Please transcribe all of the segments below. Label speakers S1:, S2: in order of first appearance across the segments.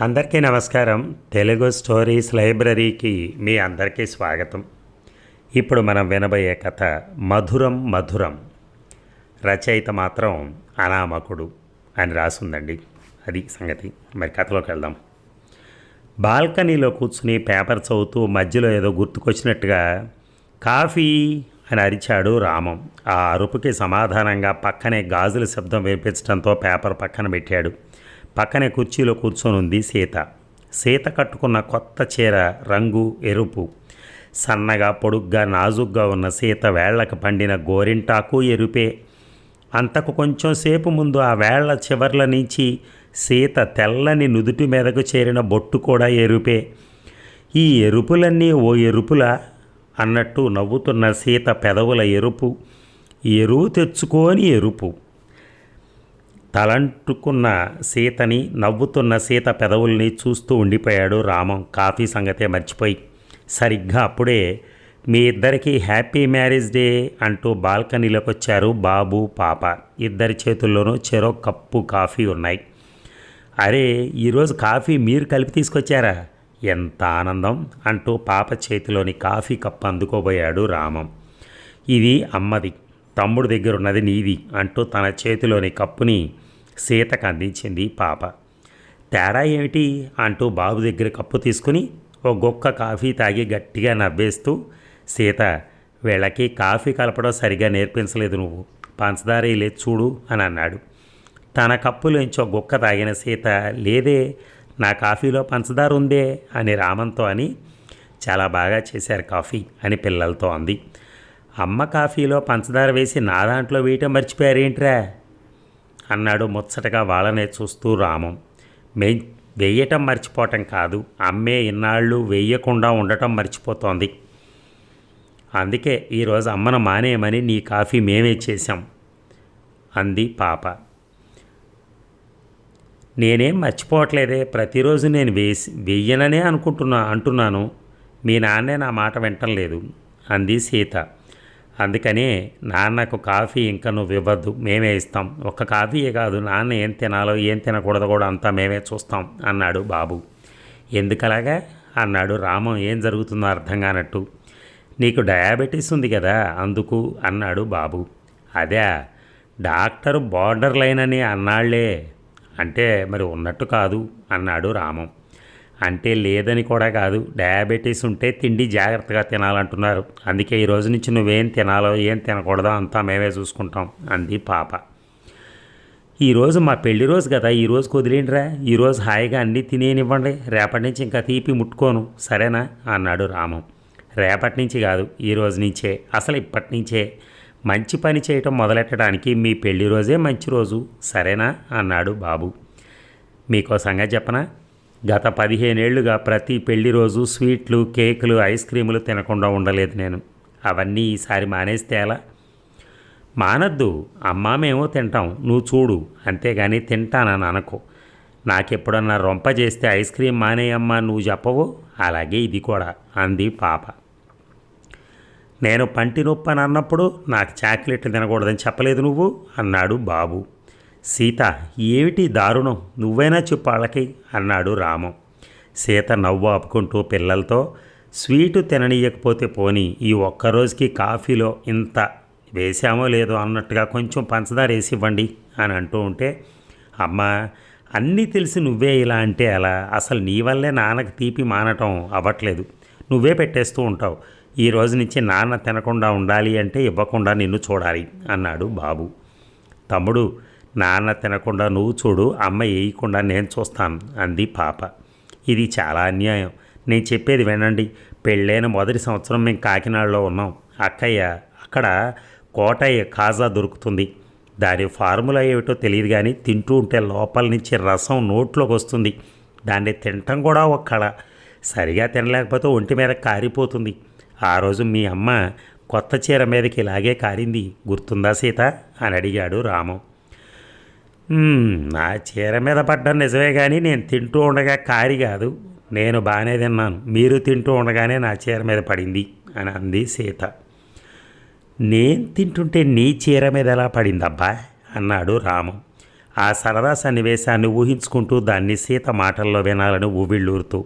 S1: అందరికీ నమస్కారం. తెలుగు స్టోరీస్ లైబ్రరీకి మీ అందరికీ స్వాగతం. ఇప్పుడు మనం వినబోయే కథ మధురం మధురం. రచయిత మాత్రం అనామకుడు అని రాసుందండి. అది సంగతి. మరి కథలోకి వెళ్దాం. బాల్కనీలో కూర్చుని పేపర్ చదువుతూ మధ్యలో ఏదో గుర్తుకొచ్చినట్టుగా కాఫీ అని అరిచాడు రామం. ఆ అరుపుకి సమాధానంగా పక్కనే గాజుల శబ్దం వినిపించడంతో పేపర్ పక్కన పెట్టాడు. పక్కనే కుర్చీలో కూర్చొని ఉంది సీత. సీత కట్టుకున్న కొత్త చీర రంగు ఎరుపు. సన్నగా పొడుగ్గా నాజుగ్గా ఉన్న సీత వేళ్ళకు పండిన గోరింటాకు ఎరుపే. అంతకు కొంచెం సేపు ముందు ఆ వేళ్ళ చివర్ల నుంచి సీత తెల్లని నుదుటి మీదకు చేరిన బొట్టు కూడా ఎరుపే. ఈ ఎరుపులన్నీ ఓ ఎరుపులా అన్నట్టు నవ్వుతున్న సీత పెదవుల ఎరుపు. ఎరువు తెచ్చుకొని ఎరుపు. తలంటుకున్న సీతని నవ్వుతున్న సీత పెదవుల్ని చూస్తూ ఉండిపోయాడు రామం. కాఫీ సంగతే మర్చిపోయి. సరిగ్గా అప్పుడే మీ ఇద్దరికి హ్యాపీ మ్యారేజ్ డే అంటూ బాల్కనీలోకి వచ్చారు బాబు పాప. ఇద్దరి చేతుల్లోనూ చెరో కప్పు కాఫీ ఉన్నాయి. అరే ఈరోజు కాఫీ మీరు కలిపి తీసుకొచ్చారా? ఎంత ఆనందం అంటూ పాప చేతిలోని కాఫీ కప్పు అందుకోబోయాడు రామం. ఇది అమ్మది. తమ్ముడు దగ్గర ఉన్నది నీది అంటూ తన చేతిలోని కప్పుని సీతకు అందించింది పాప. తేడా ఏమిటి అంటూ బాబు దగ్గర కప్పు తీసుకుని ఓ గొక్క కాఫీ తాగి గట్టిగా నవ్వేస్తూ సీత వీళ్ళకి కాఫీ కలపడం సరిగా నేర్పించలేదు నువ్వు. పంచదార లేదు చూడు అని అన్నాడు. తన కప్పులోంచి ఒక గుక్క తాగిన సీత లేదే నా కాఫీలో పంచదార ఉందే అని రామంతో అని చాలా బాగా చేశారు కాఫీ అని పిల్లలతో అంది. అమ్మ కాఫీలో పంచదార వేసి నా దాంట్లో వేయటం మర్చిపోయారేంట్రా? అన్నాడు ముచ్చటగా వాళ్ళనే చూస్తూ రామం. మే వేయటం మర్చిపోవటం కాదు అమ్మే ఇన్నాళ్ళు వేయకుండా ఉండటం మర్చిపోతోంది. అందుకే ఈరోజు అమ్మను మానేయమని నీ కాఫీ మేమే చేశాం అంది పాప. నేనేం మర్చిపోవట్లేదే ప్రతిరోజు నేను వేసి వెయ్యననే అనుకుంటున్నా అంటున్నాను. మీ నాన్నే నా మాట వింటం లేదు అంది సీత. అందుకనే నాన్నకు కాఫీ ఇంకా నువ్వు ఇవ్వద్దు మేమే ఇస్తాం. ఒక్క కాఫీయే కాదు నాన్న ఏం తినాలో ఏం తినకూడదో కూడా అంతా మేమే చూస్తాం అన్నాడు బాబు. ఎందుకలాగా? అన్నాడు రామం. ఏం జరుగుతుందో అర్థం కానట్టు నీకు డయాబెటీస్ ఉంది కదా అందుకు అన్నాడు బాబు. అదే డాక్టర్ బార్డర్ లైన్ అని అన్నాళ్ళే. అంటే మరి ఉన్నట్టు కాదు అన్నాడు రామం. అంటే లేదని కూడా కాదు. డయాబెటీస్ ఉంటే తిండి జాగ్రత్తగా తినాలంటున్నారు. అందుకే ఈ రోజు నుంచి నువ్వేం తినాలో ఏం తినకూడదో అంతా మేమే చూసుకుంటాం అంది పాప. ఈరోజు మా పెళ్ళి రోజు కదా ఈరోజు రోజు కుదిలేండిరా? ఈరోజు హాయిగా అన్నీ తినేనివ్వండి. రేపటి నుంచి ఇంకా తీపి ముట్టుకోను. సరేనా? అన్నాడు రామం. రేపటి నుంచి కాదు ఈ రోజు నుంచే అసలు ఇప్పటి నుంచే. మంచి పని చేయటం మొదలెట్టడానికి మీ పెళ్ళి రోజే మంచి రోజు. సరేనా? అన్నాడు బాబు. మీకో సంగతి చెప్పనా? గత పదిహేనేళ్ళుగా ప్రతి పెళ్ళి రోజు స్వీట్లు కేకులు ఐస్ క్రీములు తినకుండా ఉండలేదు నేను. అవన్నీ ఈసారి మానేస్తే ఎలా? మానద్దు. అమ్మా మేము తింటాం. నువ్వు చూడు. అంతేగాని తింటానని అనుకో. నాకెప్పుడన్నా రొంప చేస్తే ఐస్ క్రీమ్ మానేయమ్మా నువ్వు చెప్పవు? అలాగే ఇది కూడా. అంది పాప. నేను పంటి నొప్పి అని అన్నప్పుడు నాకు చాక్లెట్లు తినకూడదని చెప్పలేదు నువ్వు? అన్నాడు బాబు. సీత ఏమిటి దారుణం? నువ్వైనా చెప్పు వాళ్ళకి అన్నాడు రామం. సీత నవ్వు ఆపుకుంటూ పిల్లలతో స్వీటు తిననీయకపోతే పోని ఈ ఒక్కరోజుకి కాఫీలో ఇంత వేసామో లేదో అన్నట్టుగా కొంచెం పంచదార వేసి ఇవ్వండి అని అంటూ ఉంటే అమ్మ అన్నీ తెలిసి నువ్వే ఇలా అంటే అలా అసలు నీ వల్లే నాన్నకి తీపి మానటం అవ్వట్లేదు. నువ్వే పెట్టేస్తూ ఉంటావు. ఈ రోజు నుంచి నాన్న తినకుండా ఉండాలి అంటే ఇవ్వకుండా నిన్ను చూడాలి అన్నాడు బాబు. తమ్ముడు నాన్న తినకుండా నువ్వు చూడు అమ్మ వేయకుండా నేను చూస్తాను అంది పాప. ఇది చాలా అన్యాయం. నేను చెప్పేది వినండి. పెళ్ళైన మొదటి సంవత్సరం మేము కాకినాడలో ఉన్నాం. అక్కయ్య అక్కడ కోటయ్య కాజా దొరుకుతుంది. దాని ఫార్ములా ఏమిటో తెలియదు కానీ తింటూ ఉంటే లోపల నుంచి రసం నోట్లోకి వస్తుంది. దాన్ని తినటం కూడా ఒక కళ. సరిగా తినలేకపోతే ఒంటి మీద కారిపోతుంది. ఆ రోజు మీ అమ్మ కొత్త చీర మీదకి ఇలాగే కారింది. గుర్తుందా సీత? అని అడిగాడు రామం. నా చీర మీద పడ్డం నిజమే కానీ నేను తింటూ ఉండగా కారి కాదు. నేను బాగానే తిన్నాను. మీరు తింటూ ఉండగానే నా చీర మీద పడింది అని అంది సీత. నేను తింటుంటే నీ చీర మీద ఎలా పడిందబ్బా? అన్నాడు రాము. ఆ సరదా సన్నివేశాన్ని ఊహించుకుంటూ దాన్ని సీత మాటల్లో వినాలని ఊవిళ్ళూరుతూ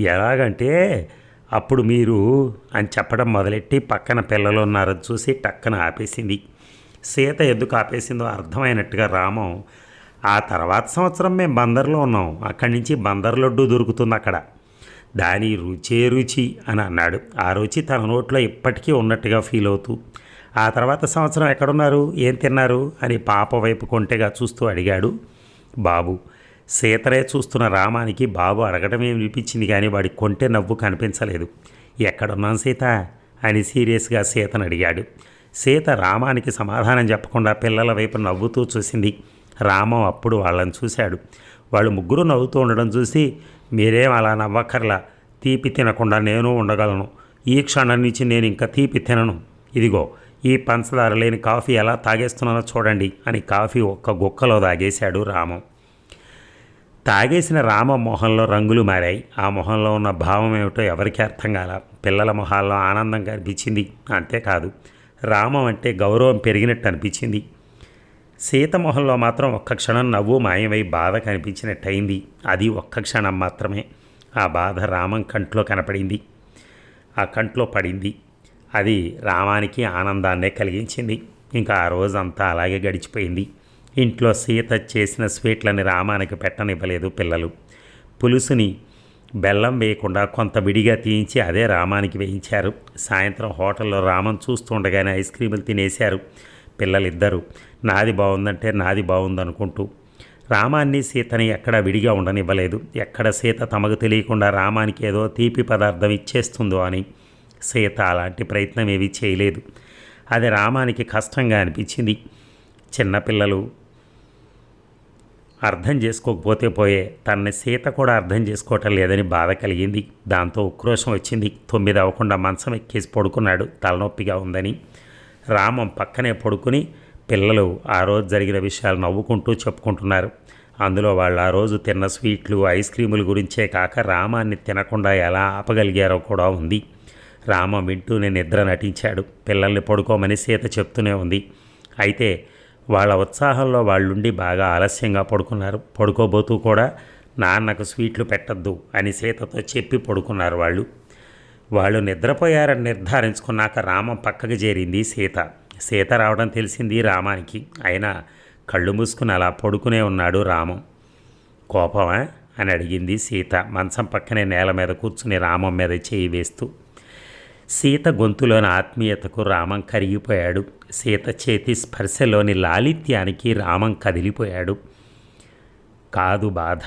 S1: ఎలాగంటే అప్పుడు మీరు అని చెప్పడం మొదలెట్టి పక్కన పిల్లలు ఉన్నారని చూసి టక్కన ఆపేసింది. సీత ఎందుకు ఆపేసిందో అర్థమైనట్టుగా రామం ఆ తర్వాత సంవత్సరం మేము బందర్లో ఉన్నాం. అక్కడి నుంచి బందర్ లడ్డు దొరుకుతుంది అక్కడ. దాని రుచే రుచి అని అన్నాడు. ఆ రుచి తన నోట్లో ఇప్పటికీ ఉన్నట్టుగా ఫీల్ అవుతూ ఆ తర్వాత సంవత్సరం ఎక్కడున్నారు? ఏం తిన్నారు? అని పాప వైపు కొంటెగా చూస్తూ అడిగాడు. బాబు సీతరే చూస్తున్న రామానికి బాబు అడగడమే వినిపించింది కానీ వాడి కొంటె నవ్వు కనిపించలేదు. ఎక్కడున్నాం సీత? అని సీరియస్గా సీతను అడిగాడు. సీత రామానికి సమాధానం చెప్పకుండా పిల్లల వైపు నవ్వుతూ చూసింది. రామం అప్పుడు వాళ్ళని చూశాడు. వాళ్ళు ముగ్గురు నవ్వుతూ ఉండడం చూసి మీరేం అలా నవ్వక్కర్లా? తీపి తినకుండా నేను ఉండగలను. ఈ క్షణం నుంచి నేను ఇంకా తీపి తినను. ఇదిగో ఈ పంచదార లేని కాఫీ ఎలా తాగేస్తున్నానో చూడండి అని కాఫీ ఒక్క గుక్కలో తాగేశాడు రామం. తాగేసిన రామ మొహంలో రంగులు మారాయి. ఆ మొహంలో ఉన్న భావం ఏమిటో ఎవరికీ అర్థం కాల. పిల్లల మొహాల్లో ఆనందం కనిపించింది. అంతేకాదు రామం అంటే గౌరవం పెరిగినట్టు అనిపించింది. సీత మొహంలో మాత్రం ఒక్క క్షణం నవ్వు మాయమై బాధ కనిపించినట్టయింది. అది ఒక్క క్షణం మాత్రమే. ఆ బాధ రామం కంట్లో కనపడింది. ఆ కంట్లో పడింది. అది రామానికి ఆనందాన్నే కలిగించింది. ఇంకా ఆ రోజంతా అలాగే గడిచిపోయింది. ఇంట్లో సీత చేసిన స్వీట్లని రామానికి పెట్టనివ్వలేదు పిల్లలు. పులుసుని బెల్లం వేయకుండా కొంత విడిగా తీయించి అదే రామానికి వేయించారు. సాయంత్రం హోటల్లో రామన్ చూస్తుండగానే ఐస్ క్రీములు తినేశారు. పిల్లలిద్దరూ నాది బాగుందంటే నాది బాగుందనుకుంటూ రామాన్ని సీతని ఎక్కడ విడిగా ఉండనివ్వలేదు. ఎక్కడ సీత తమకు తెలియకుండా రామానికి ఏదో తీపి పదార్థం ఇచ్చేస్తుందో అని సీత అలాంటి ప్రయత్నం ఏమీ చేయలేదు. అది రామానికి కష్టంగా అనిపించింది. చిన్నపిల్లలు అర్థం చేసుకోకపోతే పోయే తనని సీత కూడా అర్థం చేసుకోవటం లేదని బాధ కలిగింది. దాంతో ఉక్రోషం వచ్చింది. తొమ్మిది అవ్వకుండా మంచం ఎక్కేసి పడుకున్నాడు. తలనొప్పిగా ఉందని. రామం పక్కనే పడుకుని పిల్లలు ఆ రోజు జరిగిన విషయాలు నవ్వుకుంటూ చెప్పుకుంటున్నారు. అందులో వాళ్ళు ఆ రోజు తిన్న స్వీట్లు ఐస్ క్రీముల గురించే కాక రామాన్ని తినకుండా ఎలా ఆపగలిగారో కూడా ఉంది. రామం వింటూనే నిద్ర నటించాడు. పిల్లల్ని పడుకోమని సీత చెప్తూనే ఉంది. అయితే వాళ్ళ ఉత్సాహంలో వాళ్ళుండి బాగా ఆలస్యంగా పడుకున్నారు. పడుకోబోతూ కూడా నాన్నకు స్వీట్లు పెట్టద్దు అని సీతతో చెప్పి పడుకున్నారు వాళ్ళు. వాళ్ళు నిద్రపోయారని నిర్ధారించుకున్నాక రామం పక్కకు చేరింది సీత. సీత రావడం తెలిసింది రామానికి. అయినా కళ్ళు మూసుకుని అలా పడుకునే ఉన్నాడు రామం. కోపమా? అని అడిగింది సీత. మంచం పక్కనే నేల మీద కూర్చుని రామం మీద చేయి వేస్తూ. సీత గొంతులోని ఆత్మీయతకు రామం కరిగిపోయాడు. సీత చేతి స్పర్శలోని లాలిత్యానికి రామం కదిలిపోయాడు. కాదు బాధ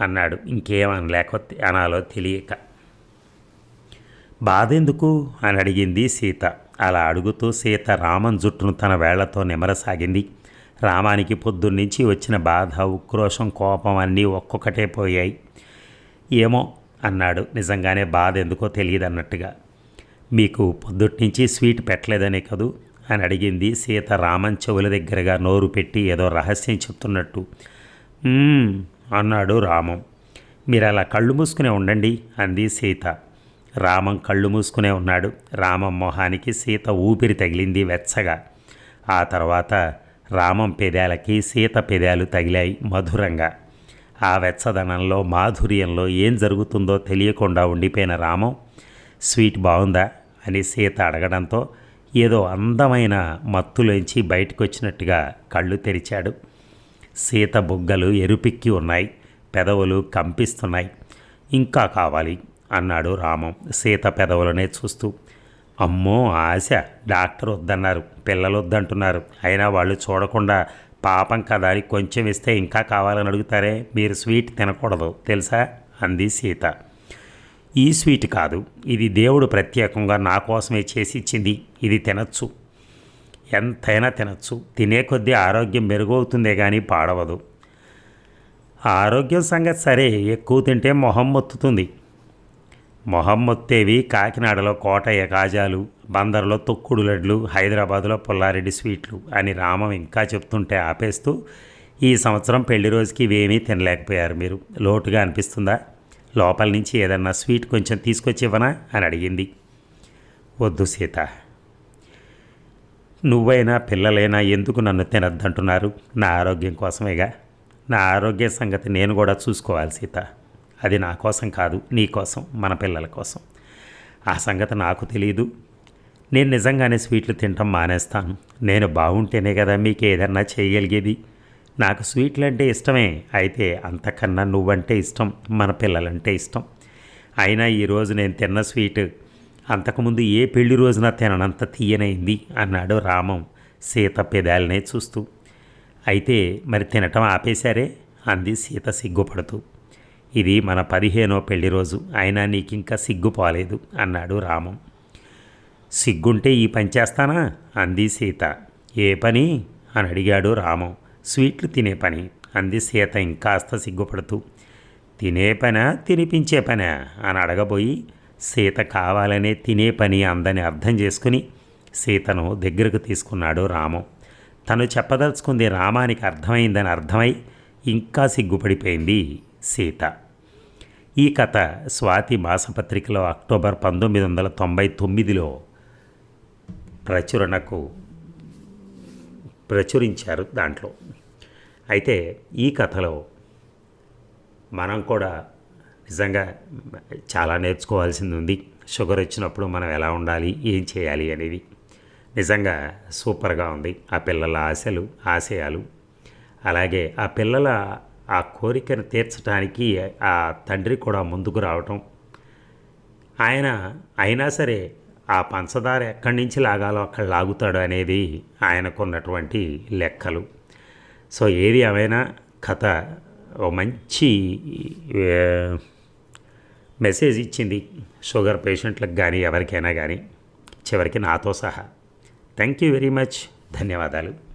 S1: అన్నాడు. ఇంకేమనలేకపోతే అనాలో తెలియక. బాధెందుకు? అని అడిగింది సీత. అలా అడుగుతూ సీత రామన్ జుట్టును తన వేళ్ళతో నిమరసాగింది రామానికి పొద్దున్నుంచి వచ్చిన బాధ ఉక్రోషం కోపం అన్నీ ఒక్కొక్కటే పోయాయి. ఏమో అన్నాడు. నిజంగానే బాధ ఎందుకో తెలియదు అన్నట్టుగా మీకు పొద్దుట్నుంచి స్వీట్ పెట్టలేదనే కదూ? అని అడిగింది సీత రామన్ చెవుల దగ్గరగా నోరు పెట్టి ఏదో రహస్యం చెప్తున్నట్టు. అన్నాడు రామం. మీరు అలా కళ్ళు మూసుకునే ఉండండి అంది సీత. రామం కళ్ళు మూసుకునే ఉన్నాడు. రామం మొహానికి సీత ఊపిరి తగిలింది వెచ్చగా. ఆ తర్వాత రామం పెదాలకి సీత పెదాలు తగిలాయి మధురంగా. ఆ వెచ్చదనంలో మాధుర్యంలో ఏం జరుగుతుందో తెలియకుండా ఉండిపోయిన రామం స్వీట్ బాగుందా? అని సీత అడగడంతో ఏదో అందమైన మత్తులోంచి బయటకు వచ్చినట్టుగా కళ్ళు తెరిచాడు. సీత బుగ్గలు ఎరుపిక్కి ఉన్నాయి పెదవులు కంపిస్తున్నాయి. ఇంకా కావాలి అన్నాడు రామం సీత పెదవులనే చూస్తూ. అమ్మో ఆశ డాక్టర్ వద్దన్నారు పిల్లలు వద్దంటున్నారు అయినా వాళ్ళు చూడకుండా పాపం కదా అని కొంచెం ఇస్తే ఇంకా కావాలని అడుగుతారే మీరు స్వీట్ తినకూడదు తెలుసా? అంది సీత. ఈ స్వీట్ కాదు. ఇది దేవుడు ప్రత్యేకంగా నా కోసమే చేసి ఇచ్చింది. ఇది తినచ్చు. ఎంతైనా తినచ్చు. తినే కొద్దీ ఆరోగ్యం మెరుగవుతుందే కానీ పాడవదు. ఆరోగ్యం సంగతి సరే. ఎక్కువ తింటే మొహం మొత్తుతుంది. మొహం మొత్తేవి కాకినాడలో కోటయ్య కాజాలు బందర్లో తొక్కుడు లడ్లు హైదరాబాదులో పుల్లారెడ్డి స్వీట్లు అని రామం ఇంకా చెప్తుంటే ఆపేస్తూ ఈ సంవత్సరం పెళ్ళి రోజుకి ఇవేమీ తినలేకపోయారు మీరు. లోటుగా అనిపిస్తుందా? లోపల నుంచి ఏదన్నా స్వీట్ కొంచెం తీసుకొచ్చి ఇవ్వనా అని అడిగింది. వద్దు సీత. నువ్వైనా పిల్లలైనా ఎందుకు నన్ను తినద్దంటున్నారు? నా ఆరోగ్యం కోసమేగా. నా ఆరోగ్య సంగతి నేను కూడా చూసుకోవాలి సీత. అది నా కోసం కాదు నీ కోసం మన పిల్లల కోసం. ఆ సంగతి నాకు తెలియదు నేను నిజంగానే స్వీట్లు తినటం మానేస్తాను. నేను బాగుంటేనే కదా మీకు ఏదన్నా చేయగలిగేది. నాకు స్వీట్లు అంటే ఇష్టమే. అయితే అంతకన్నా నువ్వంటే ఇష్టం మన పిల్లలంటే ఇష్టం. అయినా ఈరోజు నేను తిన్న స్వీట్ అంతకుముందు ఏ పెళ్ళి రోజున తిననంత తీయనైంది అన్నాడు రామం సీత పెదాలనే చూస్తూ. అయితే మరి తినటం ఆపేశారే? అంది సీత సిగ్గుపడుతూ. ఇది మన పదిహేనో పెళ్ళి రోజు అయినా నీకింకా సిగ్గు పోలేదు అన్నాడు రామం. సిగ్గుంటే ఈ పని చేస్తానా? అంది సీత. ఏ పని? అని అడిగాడు రామం. స్వీట్లు తినే పని. అంది సీత ఇంకాస్త సిగ్గుపడుతూ. తినే పనా? తినిపించే పనా? అని అడగబోయి సీత కావాలనే తినే పని అందని అర్థం చేసుకుని సీతను దగ్గరకు తీసుకున్నాడు రామం. తను చెప్పదలుచుకుంది రామానికి అర్థమైందని అర్థమై ఇంకా సిగ్గుపడిపోయింది సీత. ఈ కథ స్వాతి మాసపత్రికలో అక్టోబర్ పంతొమ్మిది వందల తొంభై తొమ్మిదిలో ప్రచురణకు ప్రచురించారు దాంట్లో. అయితే ఈ కథలో మనం కూడా నిజంగా చాలా నేర్చుకోవాల్సింది ఉంది షుగర్ వచ్చినప్పుడు మనం ఎలా ఉండాలి ఏం చేయాలి అనేది. నిజంగా సూపర్గా ఉంది. ఆ పిల్లల ఆశలు ఆశయాలు. అలాగే ఆ పిల్లల ఆ కోరికను తీర్చడానికి ఆ తండ్రి కూడా ముందుకు రావటం. ఆయన అయినా సరే ఆ పంచదార ఎక్కడి నుంచి లాగాలో అక్కడ లాగుతాడు అనేది ఆయనకున్నటువంటి లెక్కలు. సో ఏది ఏమైనా కథ ఓ మంచి మెసేజ్ ఇచ్చింది షుగర్ పేషెంట్లకు కానీ ఎవరికైనా కానీ చివరికి నాతో సహా. Thank you very much. ధన్యవాదాలు.